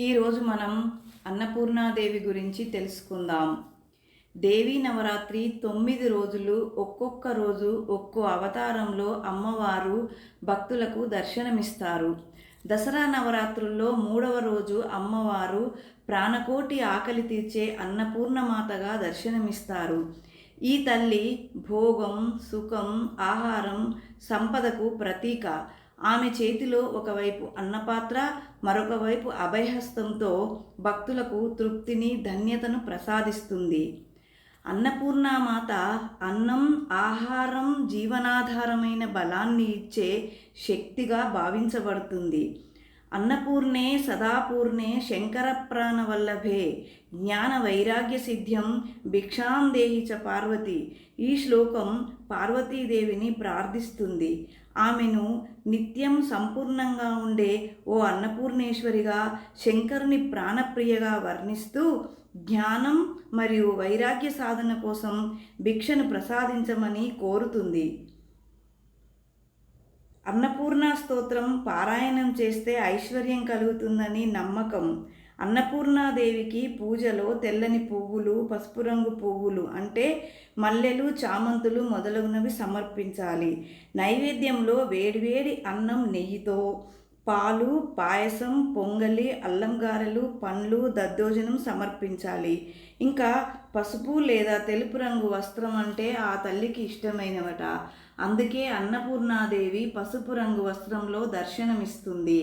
ఈరోజు మనం అన్నపూర్ణాదేవి గురించి తెలుసుకుందాం. దేవీ నవరాత్రి తొమ్మిది రోజులు ఒక్కొక్క రోజు ఒక్కో అవతారంలో అమ్మవారు భక్తులకు దర్శనమిస్తారు. దసరా నవరాత్రుల్లో మూడవ రోజు అమ్మవారు ప్రాణకోటి ఆకలి తీర్చే అన్నపూర్ణమాతగా దర్శనమిస్తారు. ఈ తల్లి భోగం సుఖం ఆహారం సంపదకు ప్రతీక. ఆమె చేతిలో ఒకవైపు అన్నపాత్ర మరొక వైపు అభయహస్తంతో భక్తులకు తృప్తిని ధన్యతను ప్రసాదిస్తుంది. అన్నపూర్ణమాత అన్నం ఆహారం జీవనాధారమైన బలాన్ని ఇచ్చే శక్తిగా భావించబడుతుంది. అన్నపూర్ణే సదాపూర్ణే శంకర ప్రాణవల్లభే జ్ఞాన వైరాగ్య సిద్ధ్యం భిక్షాం దేహి చ పార్వతి. ఈ శ్లోకం పార్వతీదేవిని ప్రార్థిస్తుంది. ఆమెను నిత్యం సంపూర్ణంగా ఉండే ఓ అన్నపూర్ణేశ్వరిగా శంకరుని ప్రాణప్రియగా వర్ణిస్తూ జ్ఞానం మరియు వైరాగ్య సాధన కోసం భిక్షను ప్రసాదించమని కోరుతుంది. అన్నపూర్ణ స్తోత్రం పారాయణం చేస్తే ఐశ్వర్యం కలుగుతుందని నమ్మకం. అన్నపూర్ణాదేవికి పూజలో తెల్లని పువ్వులు పసుపు రంగు పువ్వులు అంటే మల్లెలు చామంతులు మొదలగునవి సమర్పించాలి. నైవేద్యంలో వేడివేడి అన్నం నెయ్యితో పాలు పాయసం పొంగలి అల్లంగారెలు పండ్లు దద్దోజనం సమర్పించాలి. ఇంకా పసుపు లేదా తెలుపు రంగు వస్త్రం అంటే ఆ తల్లికి ఇష్టమైనవట. అందుకే అన్నపూర్ణాదేవి పసుపు రంగు వస్త్రంలో దర్శనమిస్తుంది.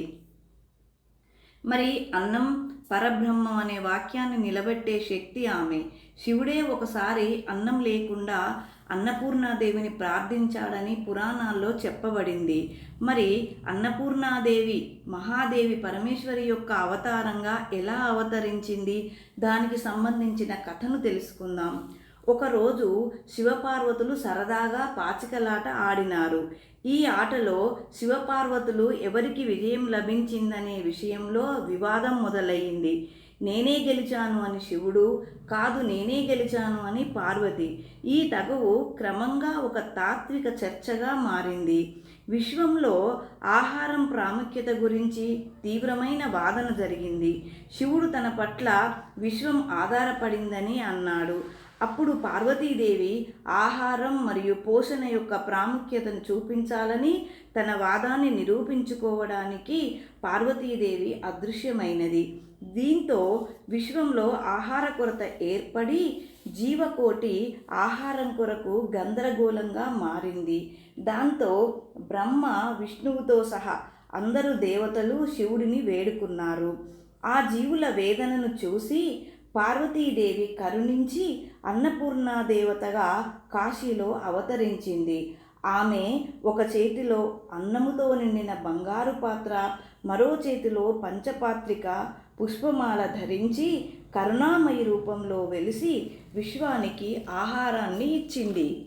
మరి అన్నం పరబ్రహ్మం అనే వాక్యాన్ని నిలబెట్టే శక్తి ఆమె. శివుడే ఒకసారి అన్నం లేకుండా అన్నపూర్ణాదేవిని ప్రార్థించాడని పురాణాల్లో చెప్పబడింది. మరి అన్నపూర్ణాదేవి మహాదేవి పరమేశ్వరి యొక్క అవతారంగా ఎలా అవతరించింది? దానికి సంబంధించిన కథను తెలుసుకుందాం. ఒకరోజు శివపార్వతులు సరదాగా పాచికలాట ఆడినారు. ఈ ఆటలో శివపార్వతులు ఎవరికి విజయం లభించిందనే విషయంలో వివాదం మొదలయ్యింది. నేనే గెలిచాను అని శివుడు కాదు నేనే గెలిచాను అని పార్వతి. ఈ తగువు క్రమంగా ఒక తాత్విక చర్చగా మారింది. విశ్వంలో ఆహారం ప్రాముఖ్యత గురించి తీవ్రమైన వాదన జరిగింది. శివుడు తన పట్ల విశ్వం ఆధారపడిందని అన్నాడు. అప్పుడు పార్వతీదేవి ఆహారం మరియు పోషణ యొక్క ప్రాముఖ్యతను చూపించాలని తన వాదాన్ని నిరూపించుకోవడానికి పార్వతీదేవి అదృశ్యమైనది. దీంతో విశ్వంలో ఆహార కొరత ఏర్పడి జీవకోటి ఆహారం కొరకు గందరగోళంగా మారింది. దాంతో బ్రహ్మ విష్ణువుతో సహా అందరూ దేవతలు శివుడిని వేడుకున్నారు. ఆ జీవుల వేదనను చూసి పార్వతీదేవి కరుణించి అన్నపూర్ణాదేవతగా కాశీలో అవతరించింది. ఆమె ఒక చేతిలో అన్నముతో నిండిన బంగారు పాత్ర మరో చేతిలో పంచపాత్రిక పుష్పమాల ధరించి కరుణామయి రూపంలో వెలిసి విశ్వానికి ఆహారాన్ని ఇచ్చింది.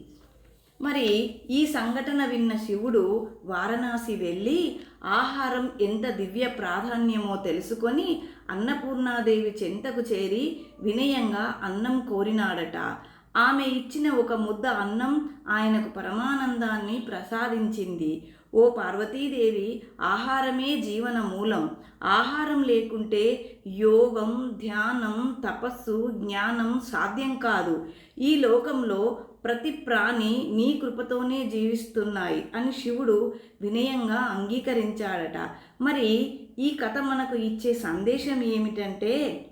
మరి ఈ సంఘటన విన్న శివుడు వారణాసి వెళ్ళి ఆహారం ఎంత దివ్య ప్రాధాన్యమో తెలుసుకొని అన్నపూర్ణాదేవి చెంతకు చేరి వినయంగా అన్నం కోరినాడట. ఆమె ఇచ్చిన ఒక ముద్ద అన్నం ఆయనకు పరమానందాన్ని ప్రసాదించింది. ఓ పార్వతీదేవి ఆహారమే జీవన మూలం. ఆహారం లేకుంటే యోగం ధ్యానం తపస్సు జ్ఞానం సాధ్యం కాదు. ఈ లోకంలో ప్రతి ప్రాణి నీ కృపతోనే జీవిస్తున్నాయి అని శివుడు వినయంగా అంగీకరించాడట. మరి ఈ కథ మనకు ఇచ్చే సందేశం ఏమిటంటే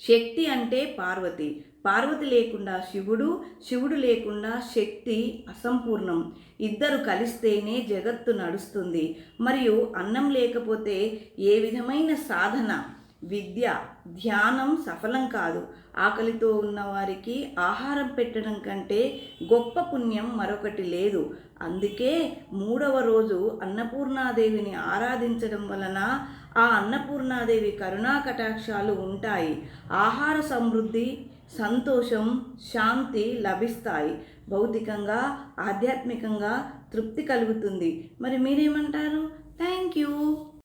శక్తి అంటే పార్వతి. పార్వతి లేకుండా శివుడు శివుడు లేకుండా శక్తి అసంపూర్ణం. ఇద్దరు కలిస్తేనే జగత్తు నడుస్తుంది. మరియు అన్నం లేకపోతే ఏ విధమైన సాధన విద్య ధ్యానం సఫలం కాదు. ఆకలితో ఉన్నవారికి ఆహారం పెట్టడం కంటే గొప్ప పుణ్యం మరొకటి లేదు. అందుకే మూడవ రోజు అన్నపూర్ణాదేవిని ఆరాధించడం వలన ఆ అన్నపూర్ణాదేవి కరుణా కటాక్షాలు ఉంటాయి. ఆహార సమృద్ధి సంతోషం శాంతి లభిస్తాయి. భౌతికంగా ఆధ్యాత్మికంగా తృప్తి కలుగుతుంది. మరి మీరేమంటారు? Thank you.